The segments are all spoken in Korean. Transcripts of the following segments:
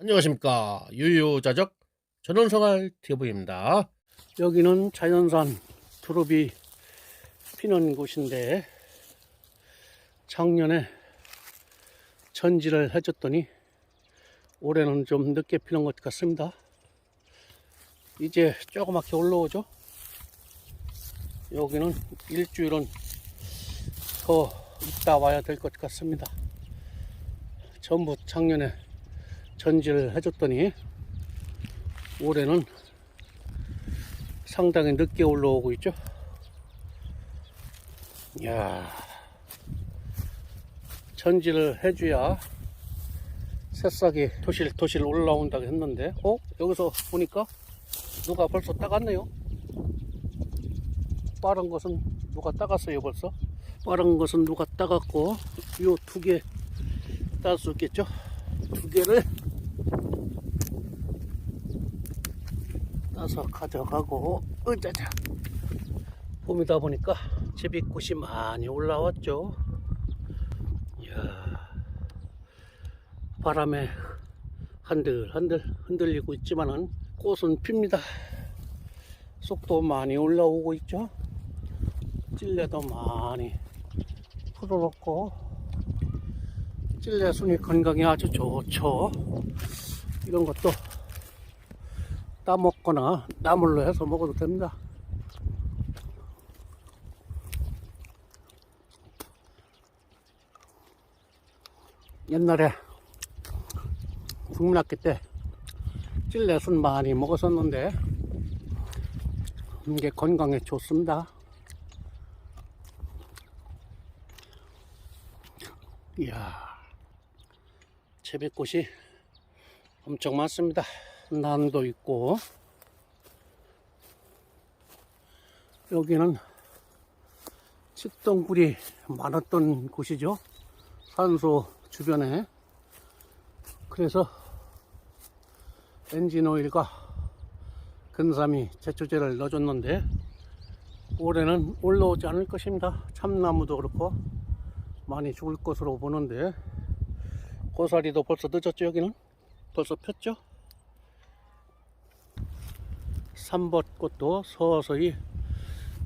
안녕하십니까. 유유자적 전원생활 TV입니다. 여기는 자연산 두릅이 피는 곳인데 작년에 전지를 해줬더니 올해는 좀 늦게 피는 것 같습니다. 이제 조그맣게 올라오죠? 여기는 일주일은 더 있다 와야 될 것 같습니다. 전부 작년에 전지를 해줬더니 올해는 상당히 늦게 올라오고 있죠. 이야, 전지를 해줘야 새싹이 토실토실 올라온다고 했는데, 어? 여기서 보니까 누가 벌써 따갔네요. 빠른 것은 누가 따갔어요, 벌써? 빠른 것은 누가 따갔고, 요 두 개 딸 수 있겠죠? 두 개를 따서 가져가고 으자자. 봄이다 보니까 제비꽃이 많이 올라왔죠. 이야. 바람에 한들한들 흔들리고 있지만은 꽃은 핍니다. 쑥도 많이 올라오고 있죠. 찔레도 많이 풀어놓고 찔레 순이 건강에 아주 좋죠. 이런 것도 따먹거나 나물로 해서 먹어도 됩니다. 옛날에 국민학교 때 찔레순 많이 먹었었는데 이게 건강에 좋습니다. 이야, 채배꽃이 엄청 많습니다. 난도 있고. 여기는 칡덩굴이 많았던 곳이죠. 산소 주변에. 그래서 엔진 오일과 근삼이 제초제를 넣어줬는데 올해는 올라오지 않을 것입니다. 참나무도 그렇고 많이 죽을 것으로 보는데 고사리도 벌써 늦었죠 여기는? 벌써 폈죠 삼벚꽃도 서서히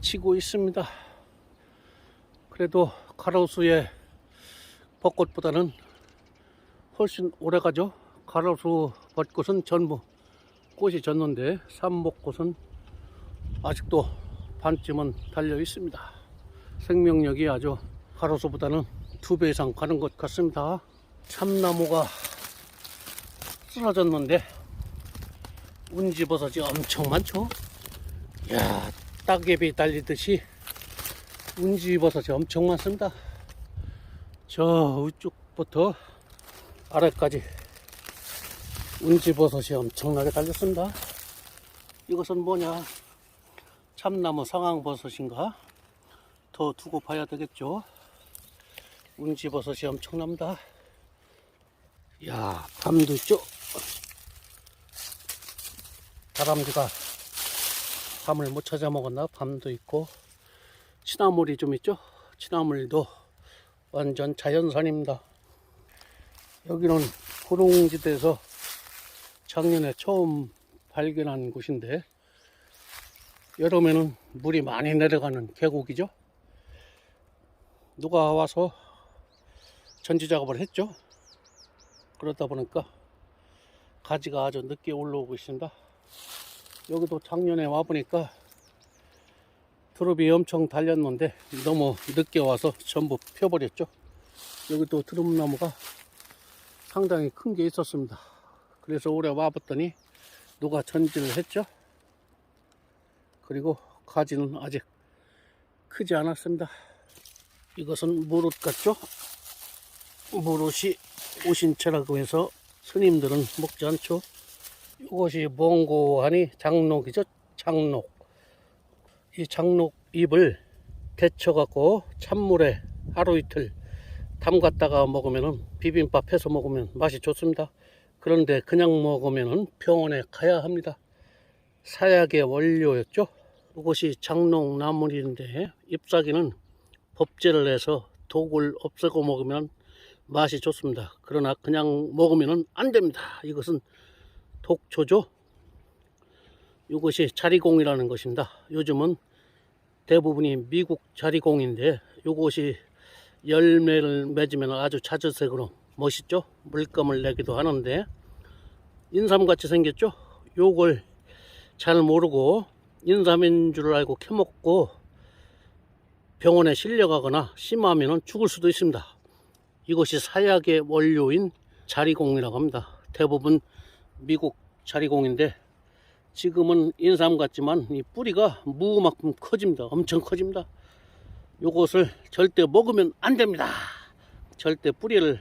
치고 있습니다. 그래도 가로수의 벚꽃보다는 훨씬 오래 가죠. 가로수 벚꽃은 전부 꽃이 졌는데 삼벚꽃은 아직도 반쯤은 달려 있습니다. 생명력이 아주 가로수보다는 두 배 이상 가는 것 같습니다. 참나무가 쓰러졌는데 운지버섯이 엄청 많죠? 야 따개비 달리듯이 운지버섯이 엄청 많습니다. 저 위쪽부터 아래까지 운지버섯이 엄청나게 달렸습니다. 이것은 뭐냐? 참나무 상황버섯인가? 더 두고 봐야 되겠죠? 운지버섯이 엄청납니다. 야, 밤도 있죠? 다람쥐가 밤을 못 찾아 먹었나? 밤도 있고. 치나물이 좀 있죠? 치나물도 완전 자연산입니다. 여기는 구릉지대에서 작년에 처음 발견한 곳인데 여름에는 물이 많이 내려가는 계곡이죠? 누가 와서 전지 작업을 했죠? 그러다 보니까 가지가 아주 늦게 올라오고 있습니다 여기도 작년에 와보니까 트룹이 엄청 달렸는데 너무 늦게 와서 전부 펴버렸죠. 여기도 트룹나무가 상당히 큰 게 있었습니다. 그래서 올해 와봤더니 누가 전지를 했죠. 그리고 가지는 아직 크지 않았습니다. 이것은 무릇 같죠? 무릇이 오신채라고 해서 스님들은 먹지 않죠. 이것이 몽고하니 장록이죠. 장록. 이 장록 잎을 데쳐 갖고 찬물에 하루 이틀 담갔다가 먹으면 비빔밥 해서 먹으면 맛이 좋습니다. 그런데 그냥 먹으면 병원에 가야 합니다. 사약의 원료였죠. 이것이 장록 나물인데 잎사귀는 법제를 해서 독을 없애고 먹으면 맛이 좋습니다. 그러나 그냥 먹으면 안 됩니다. 이것은 독초죠. 이것이 자리공이라는 것입니다. 요즘은 대부분이 미국 자리공인데 이것이 열매를 맺으면 아주 자주색으로 멋있죠. 물감을 내기도 하는데 인삼같이 생겼죠. 요걸 잘 모르고 인삼인 줄 알고 캐먹고 병원에 실려가거나 심하면 죽을 수도 있습니다. 이것이 사약의 원료인 자리공이라고 합니다. 대부분 미국 자리공인데 지금은 인삼 같지만 이 뿌리가 무만큼 커집니다. 엄청 커집니다. 요것을 절대 먹으면 안 됩니다. 절대 뿌리를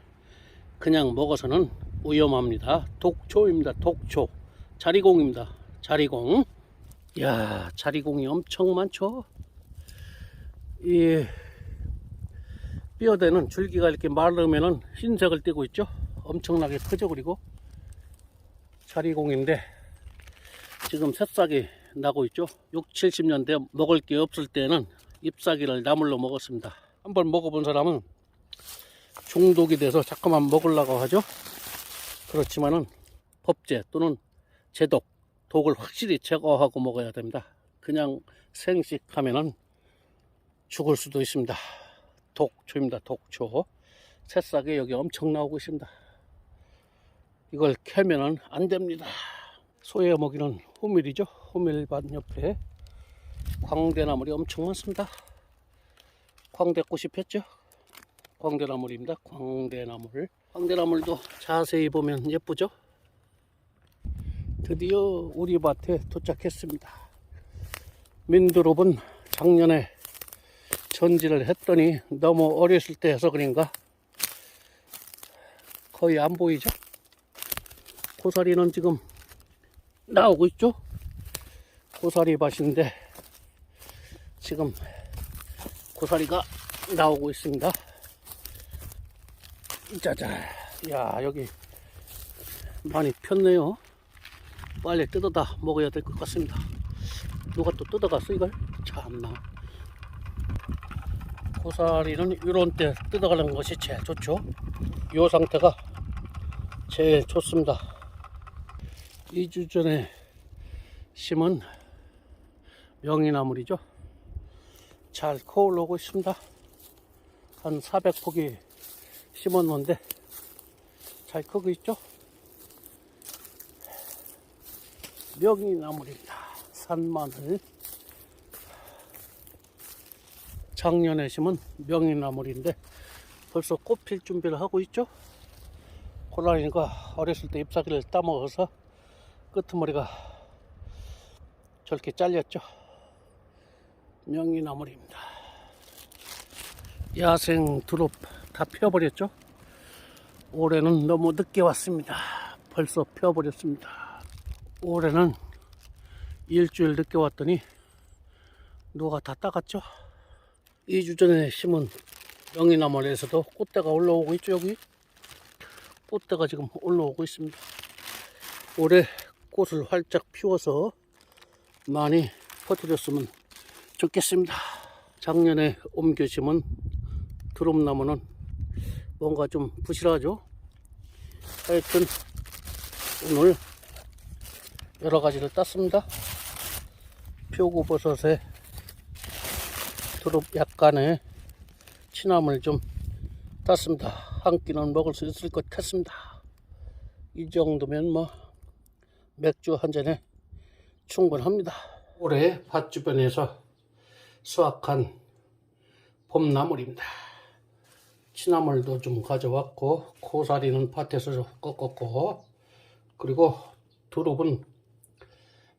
그냥 먹어서는 위험합니다. 독초입니다. 독초. 자리공입니다. 자리공. 야, 자리공이 엄청 많죠? 이 뼈대는 줄기가 이렇게 마르면은 흰색을 띠고 있죠? 엄청나게 크죠, 그리고 자리공인데 지금 새싹이 나고 있죠? 6, 70년대 먹을 게 없을 때는 잎사귀를 나물로 먹었습니다. 한번 먹어본 사람은 중독이 돼서 자꾸만 먹으려고 하죠. 그렇지만은 법제 또는 제독, 독을 확실히 제거하고 먹어야 됩니다. 그냥 생식하면은 죽을 수도 있습니다. 독초입니다. 독초. 새싹이 여기 엄청 나오고 있습니다. 이걸 캐면은 안 됩니다. 소에 먹이는 호밀이죠. 호밀밭 옆에 광대나물이 엄청 많습니다. 광대꽃이 폈죠. 광대나물입니다. 광대나물. 광대나물도 자세히 보면 예쁘죠. 드디어 우리 밭에 도착했습니다. 민두롭은 작년에 전지를 했더니 너무 어렸을 때 해서 그런가 거의 안 보이죠? 고사리는 지금 나오고 있죠? 고사리 밭인데 지금 고사리가 나오고 있습니다. 짜잔. 야, 여기 많이 폈네요. 빨리 뜯어다 먹어야 될 것 같습니다. 누가 또 뜯어갔어, 이걸? 참나. 고사리는 이런 때 뜯어가는 것이 제일 좋죠. 이 상태가 제일 좋습니다. 2주 전에 심은 명이나물이죠. 잘 커 올라오고 있습니다. 한 400폭이 심었는데 잘 크고 있죠. 명이나물입니다. 산마늘. 작년에 심은 명이나물인데 벌써 꽃필 준비를 하고 있죠. 고라니가 어렸을 때 잎사귀를 따먹어서 끄트머리가 저렇게 잘렸죠. 명이나물입니다. 야생 두릅 다 펴버렸죠. 올해는 너무 늦게 왔습니다. 벌써 펴버렸습니다. 올해는 일주일 늦게 왔더니 누가 다 따갔죠. 2주 전에 심은 명이나물에서도 꽃대가 올라오고 있죠, 여기. 꽃대가 지금 올라오고 있습니다. 올해 꽃을 활짝 피워서 많이 퍼뜨렸으면 좋겠습니다. 작년에 옮겨 심은 두릅나무는 뭔가 좀 부실하죠? 하여튼 오늘 여러 가지를 땄습니다. 표고버섯에 두릅 약간의 취나물 좀 땄습니다. 한 끼는 먹을 수 있을 것 같습니다. 이 정도면 뭐 맥주 한 잔에 충분합니다. 올해 밭 주변에서 수확한 봄나물입니다. 취나물도 좀 가져왔고 고사리는 밭에서 꺾었고 그리고 두릅은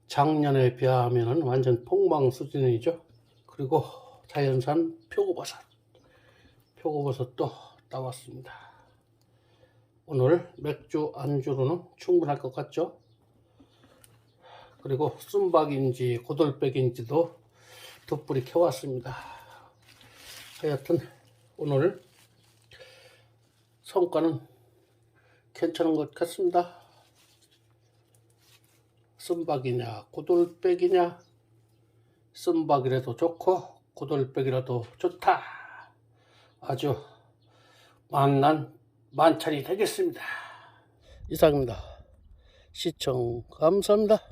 작년에 비하면 완전 폭망 수준이죠. 그리고 자연산 표고버섯 표고버섯도 따왔습니다. 오늘 맥주 안주로는 충분할 것 같죠? 그리고 순박인지 고돌백인지도 두 뿌리 켜왔습니다. 하여튼 오늘 성과는 괜찮은 것 같습니다. 쓴박이냐 고돌백이냐 쓴박이라도 좋고 고돌백이라도 좋다. 아주 만난 만찬이 되겠습니다. 이상입니다. 시청 감사합니다.